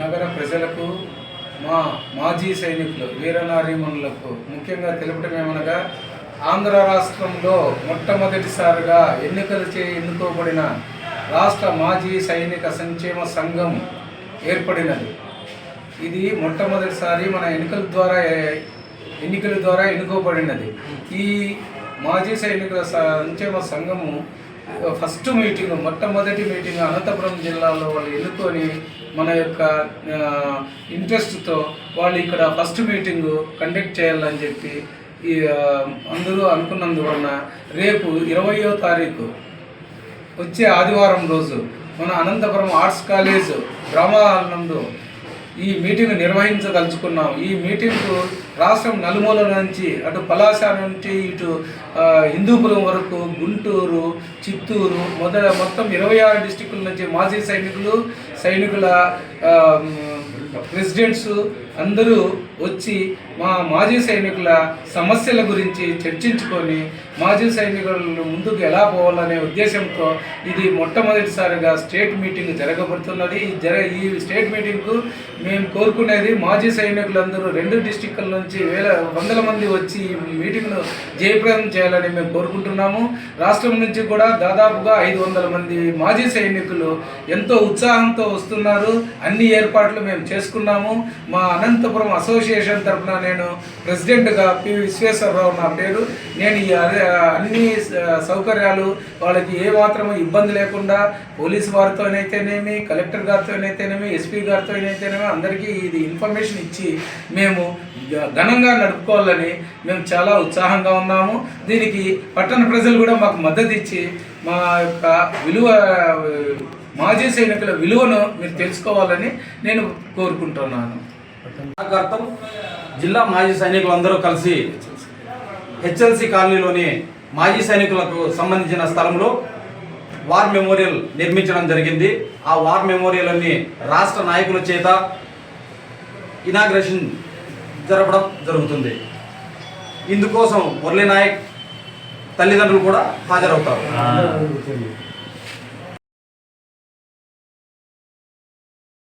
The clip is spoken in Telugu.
నగర ప్రజలకు మా మాజీ సైనికులు వీరనారీమణులకు ముఖ్యంగా తెలుపటమేమనగా ఆంధ్ర రాష్ట్రంలో మొట్టమొదటిసారిగా ఎన్నికలు చే ఎన్నుకోబడిన రాష్ట్ర మాజీ సైనిక సంక్షేమ సంఘం ఏర్పడినది. ఇది మొట్టమొదటిసారి మన ఎన్నికల ద్వారా ఎన్నికల ద్వారా ఎన్నుకోబడినది. ఈ మాజీ సైనికుల సంక్షేమ సంఘము ఫస్ట్ మీటింగ్ మొట్టమొదటి మీటింగ్ అనంతపురం జిల్లాలో వాళ్ళు ఎన్నుకొని మన యొక్క ఇంట్రెస్ట్తో వాళ్ళు ఇక్కడ ఫస్ట్ మీటింగు కండక్ట్ చేయాలని చెప్పి ఈ అందరూ అనుకున్నందువలన రేపు ఇరవయో తారీఖు వచ్చే ఆదివారం రోజు మన Anantapuram arts college drama hall నందు ఈ మీటింగ్ నిర్వహించదలుచుకున్నాం. ఈ మీటింగ్కు రాష్ట్రం నలుమూల నుంచి అటు పలాస నుంచి ఇటు హిందూపురం వరకు గుంటూరు చిత్తూరు మొదల మొత్తం ఇరవై ఆరు డిస్టిక్ల నుంచి మాజీ సైనికులు సైనికుల ప్రెసిడెంట్స్ అందరూ వచ్చి మా మాజీ సైనికుల సమస్యల గురించి చర్చించుకొని మాజీ సైనికులను ముందుకు ఎలా పోవాలనే ఉద్దేశంతో ఇది మొట్టమొదటిసారిగా స్టేట్ మీటింగ్ జరగబడుతున్నది. ఈ జర ఈ స్టేట్ మీటింగ్కు మేము కోరుకునేది మాజీ సైనికులందరూ రెండు డిస్టిక్ల నుంచి వేల వందల మంది వచ్చి ఈ మీటింగ్ను జయప్రదం చేయాలని మేము కోరుకుంటున్నాము. రాష్ట్రం నుంచి కూడా దాదాపుగా ఐదు వందల మంది మాజీ సైనికులు ఎంతో ఉత్సాహంతో వస్తున్నారు. అన్ని ఏర్పాట్లు మేము చేసుకున్నాము. మా అనంతపురం అసోసియేషన్ తరఫున నేను ప్రెసిడెంట్గా పి విశ్వేశ్వరరావు నా పేరు. నేను ఈ అదే అన్ని సౌకర్యాలు వాళ్ళకి ఏ మాత్రం ఇబ్బంది లేకుండా పోలీస్ వారితోనైతేనేమి కలెక్టర్ గారితోనైతేనేమి ఎస్పీ గారితోనైతేనేమి అందరికీ ఇది ఇన్ఫర్మేషన్ ఇచ్చి మేము ఘనంగా నడుపుకోవాలని మేము చాలా ఉత్సాహంగా ఉన్నాము. దీనికి పట్టణ ప్రజలు కూడా మాకు మద్దతు ఇచ్చి మా యొక్క విలువ మాజీ సైనికుల విలువను మీరు తెలుసుకోవాలని నేను కోరుకుంటున్నాను. అర్థం జిల్లా మాజీ సైనికులందరూ కలిసి హెచ్ఎల్సి కాలనీలోని మాజీ సైనికులకు సంబంధించిన స్థలంలో వార్ మెమోరియల్ నిర్మించడం జరిగింది. ఆ వార్ మెమోరియల్ అన్ని రాష్ట్ర నాయకుల చేత ఇనాగ్రేషన్ జరపడం జరుగుతుంది. ఇందుకోసం మురళీ నాయక్ తల్లిదండ్రులు కూడా హాజరవుతారు.